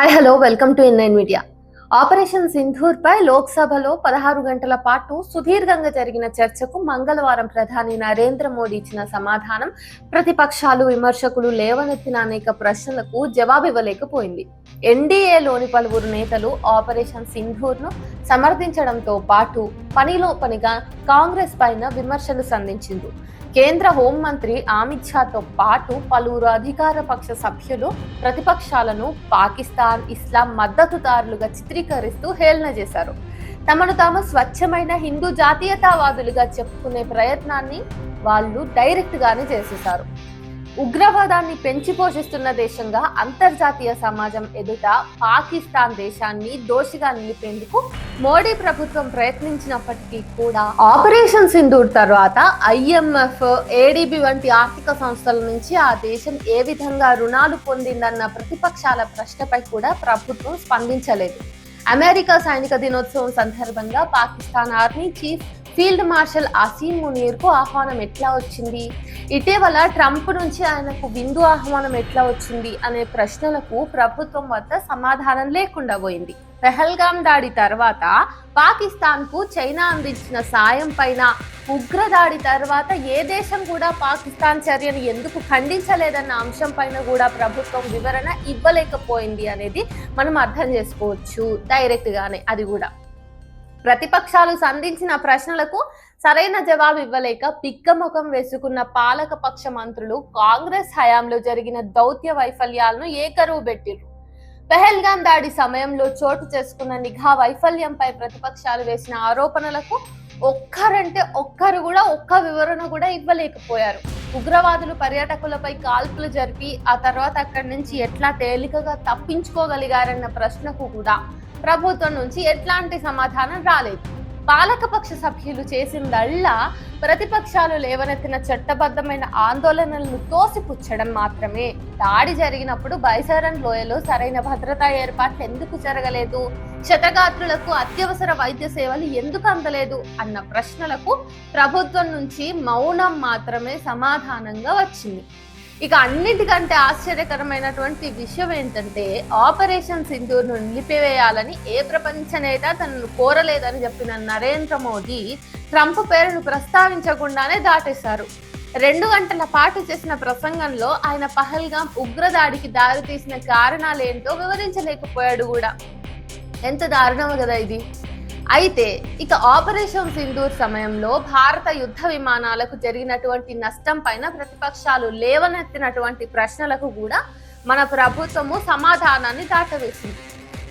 Hi hello welcome to in media operation Sindoor పై లోక్సభలో పదహారు గంటల పాటు సుదీర్ఘంగా జరిగిన చర్చకు మంగళవారం ప్రధాని నరేంద్ర మోడీ ఇచ్చిన సమాధానం ప్రతిపక్షాలు విమర్శకులు లేవనెత్తిన అనేక ప్రశ్నలకు జవాబివ్వలేకపోయింది. ఎన్డీఏలోని పలువురు నేతలు ఆపరేషన్ సింధూర్ను సమర్థించడంతో పాటు పనిలో పనిగా కాంగ్రెస్ పైన విమర్శలు సంధించింది కేంద్ర హోంమంత్రి అమిత్ షాతో పాటు పలువురు అధికార పక్ష సభ్యులు ప్రతిపక్షాలను పాకిస్తాన్ ఇస్లాం మద్దతుదారులుగా చిత్రీకరిస్తూ హేళన చేశారు. తమను తాము స్వచ్ఛమైన హిందూ జాతీయతావాదులుగా చెప్పుకునే ప్రయత్నాన్ని వాళ్ళు డైరెక్ట్ గానే చేసేశారు. ఉగ్రవాదాన్ని పెంచి పోషిస్తున్న దేశంగా అంతర్జాతీయ సమాజం ఎదుట పాకిస్తాన్ దేశాన్ని దోషిగా నిలిపేందుకు మోడీ ప్రభుత్వం ప్రయత్నించినప్పటికీ కూడా ఆపరేషన్ సింధూర్ తర్వాత ఐఎంఎఫ్ ఏడిబి వంటి ఆర్థిక సంస్థల నుంచి ఆ దేశం ఏ విధంగా రుణాలు పొందిందన్న ప్రతిపక్షాల ప్రశ్నపై కూడా ప్రభుత్వం స్పందించలేదు. అమెరికా సైనిక దినోత్సవం సందర్భంగా Pakistan army chief field marshal Asim మునీర్కు ఆహ్వానం ఎట్లా వచ్చింది? ఇటీవల ట్రంప్ నుంచి ఆయనకు విందు ఆహ్వానం ఎట్లా వచ్చింది అనే ప్రశ్నలకు ప్రభుత్వం వద్ద సమాధానం లేకుండా పోయింది. పెహల్గాం దాడి తర్వాత పాకిస్తాన్కు చైనా అందించిన సాయం పైన ఉగ్రదాడి తర్వాత ఏ దేశం కూడా పాకిస్తాన్ చర్యను ఎందుకు ఖండించలేదన్న అంశం పైన కూడా ప్రభుత్వం వివరణ ఇవ్వలేకపోయింది అనేది మనం అర్థం చేసుకోవచ్చు. డైరెక్ట్గానే అది కూడా. ప్రతిపక్షాలు సంధించిన ప్రశ్నలకు సరైన జవాబు ఇవ్వలేక పిక్కముఖం వేసుకున్న పాలక పక్ష మంత్రులు కాంగ్రెస్ హయాంలో జరిగిన దౌత్య వైఫల్యాలను ఏకరువు పెట్టిరు పెహల్గాం దాడి సమయంలో చోటు చేసుకున్న నిఘా వైఫల్యంపై ప్రతిపక్షాలు వేసిన ఆరోపణలకు ఒక్కరంటే ఒక్కరు కూడా ఒక్క వివరణ కూడా ఇవ్వలేకపోయారు. ఉగ్రవాదులు పర్యాటకులపై కాల్పులు జరిపి ఆ తర్వాత అక్కడి నుంచి ఎట్లా తేలికగా తప్పించుకోగలిగారన్న ప్రశ్నకు కూడా ప్రభుత్వం నుంచి ఎట్లాంటి సమాధానం రాలేదు. పాలకపక్ష సభ్యులు చేసిందల్లా ప్రతిపక్షాలు లేవనెత్తిన చట్టబద్ధమైన ఆందోళనలను తోసిపుచ్చడం మాత్రమే. దాడి జరిగినప్పుడు బైసారన్ లోయలో సరైన భద్రతా ఏర్పాట్లు ఎందుకు జరగలేదు? క్షతగాత్రులకు అత్యవసర వైద్య సేవలు ఎందుకు అందలేదు? అన్న ప్రశ్నలకు ప్రభుత్వం నుంచి మౌనం మాత్రమే సమాధానంగా వచ్చింది. ఇక అన్నిటికంటే ఆశ్చర్యకరమైనటువంటి విషయం ఏంటంటే ఆపరేషన్ సింధూర్ను నిలిపివేయాలని ఏ ప్రపంచ నేత తనను కోరలేదని చెప్పిన నరేంద్ర మోదీ ట్రంప్ పేరును ప్రస్తావించకుండానే దాటేశారు. రెండు గంటల పాటు చేసిన ప్రసంగంలో ఆయన పహల్గాం ఉగ్రదాడికి దారితీసిన కారణాలేంటో వివరించలేకపోయాడు కూడా. ఎంత దారుణం కదా ఇది. అయితే ఇక ఆపరేషన్ సింధూర్ సమయంలో భారత యుద్ధ విమానాలకు జరిగినటువంటి నష్టం పైన ప్రతిపక్షాలు లేవనెత్తినటువంటి ప్రశ్నలకు కూడా మన ప్రభుత్వము సమాధానాన్ని దాటవేసింది.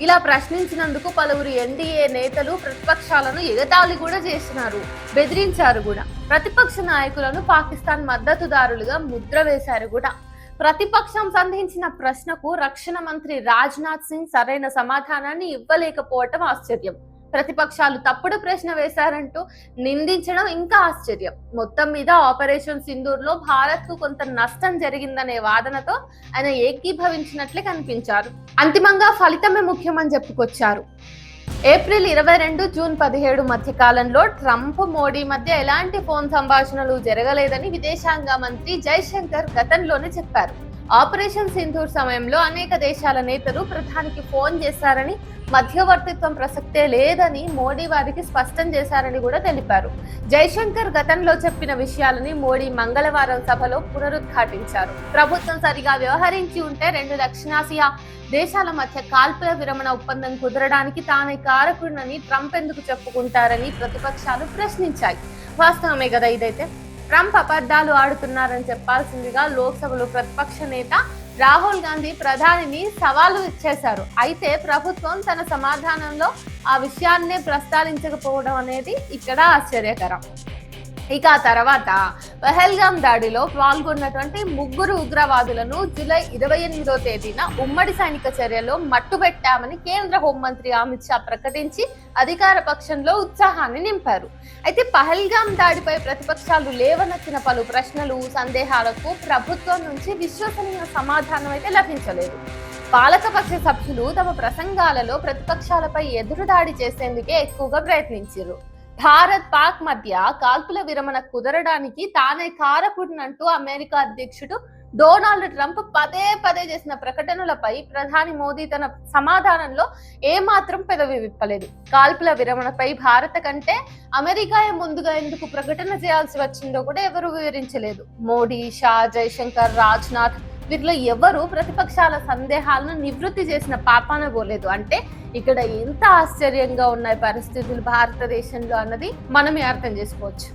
ఇలా ప్రశ్నించినందుకు పలువురు ఎన్డీఏ నేతలు ప్రతిపక్షాలను ఎగతాళి కూడా చేసినారు బెదిరించారు కూడా. ప్రతిపక్ష నాయకులను పాకిస్తాన్ మద్దతుదారులుగా ముద్ర వేశారు కూడా. ప్రతిపక్షం సంధించిన ప్రశ్నకు రక్షణ మంత్రి రాజ్నాథ్ సింగ్ సరైన సమాధానాన్ని ఇవ్వలేకపోవటం ఆశ్చర్యం. ప్రతిపక్షాలు తప్పుడు ప్రశ్న వేశారంటూ నిందించడం ఇంకా ఆశ్చర్యం. మొత్తం మీద ఆపరేషన్ సింధూర్లో భారత్కు కొంత నష్టం జరిగిందనే వాదనతో ఆయన ఏకీభవించినట్లే కనిపించారు. అంతిమంగా ఫలితమే ముఖ్యమని చెప్పుకొచ్చారు. ఏప్రిల్ ఇరవై రెండు జూన్ పదిహేడు మధ్య కాలంలో ట్రంప్ మోడీ మధ్య ఎలాంటి ఫోన్ సంభాషణలు జరగలేదని విదేశాంగ మంత్రి జైశంకర్ గతంలోనే చెప్పారు. ఆపరేషన్ సింధూర్ సమయంలో అనేక దేశాల నేతలు ప్రధానికి ఫోన్ చేశారని మధ్యవర్తిత్వం ప్రసక్తే లేదని మోడీ వారికి స్పష్టం చేశారని కూడా తెలిపారు. జైశంకర్ గతంలో చెప్పిన విషయాలని మోడీ మంగళవారం సభలో పునరుద్ఘాటించారు. ప్రభుత్వం సరిగా వ్యవహరించి ఉంటే రెండు దక్షిణాసియా దేశాల మధ్య కాల్పుల విరమణ ఒప్పందం కుదరడానికి తానే కారకుడినని ట్రంప్ ఎందుకు చెప్పుకుంటారని ప్రతిపక్షాలు ప్రశ్నించాయి. వాస్తవమే కదా ఇదైతే? ట్రంప్ అబద్ధాలు ఆడుతున్నారని చెప్పాల్సిందిగా లోక్సభలో ప్రతిపక్ష నేత రాహుల్ గాంధీ ప్రధానిని సవాలు ఇచ్చేశారు అయితే ప్రభుత్వం తన సమాధానంలో ఆ విషయాన్నే ప్రస్తావించకపోవడం అనేది ఇక్కడ ఆశ్చర్యకరం. ఇక ఆ తర్వాత పహల్గాం దాడిలో పాల్గొన్నటువంటి ముగ్గురు ఉగ్రవాదులను జూలై ఇరవై ఎనిమిదో తేదీన ఉమ్మడి సైనిక చర్యలో మట్టుబెట్టామని కేంద్ర హోంమంత్రి అమిత్ షా ప్రకటించి అధికార పక్షంలో ఉత్సాహాన్ని నింపారు. అయితే పహల్గాం దాడిపై ప్రతిపక్షాలు లేవనెత్తిన పలు ప్రశ్నలు సందేహాలకు ప్రభుత్వం నుంచి విశ్వసనీయ సమాధానం అయితే లభించలేదు. పాలకపక్ష సభ్యులు తమ ప్రసంగాలలో ప్రతిపక్షాలపై ఎదురుదాడి చేసేందుకే ఎక్కువగా ప్రయత్నించారు. భారత్ పాక్ మధ్య కాల్పుల విరమణ కుదరడానికి తానే కారకుడినంటూ అమెరికా అధ్యక్షుడు డొనాల్డ్ ట్రంప్ పదే పదే చేసిన ప్రకటనలపై ప్రధాని మోదీ తన సమాధానంలో ఏమాత్రం పెదవి విప్పలేదు కాల్పుల విరమణపై భారత కంటే అమెరికాయే ముందుగా ఎందుకు ప్రకటన చేయాల్సి వచ్చిందో కూడా ఎవరు వివరించలేదు. మోడీ షా జైశంకర్ రాజ్నాథ్ వీరిలో ఎవరు ప్రతిపక్షాల సందేహాలను నివృత్తి చేసిన పాపాన పోలేదు. అంటే ఇక్కడ ఎంత ఆశ్చర్యంగా ఉన్నాయి పరిస్థితులు భారతదేశంలో అన్నది మనమే అర్థం చేసుకోవచ్చు.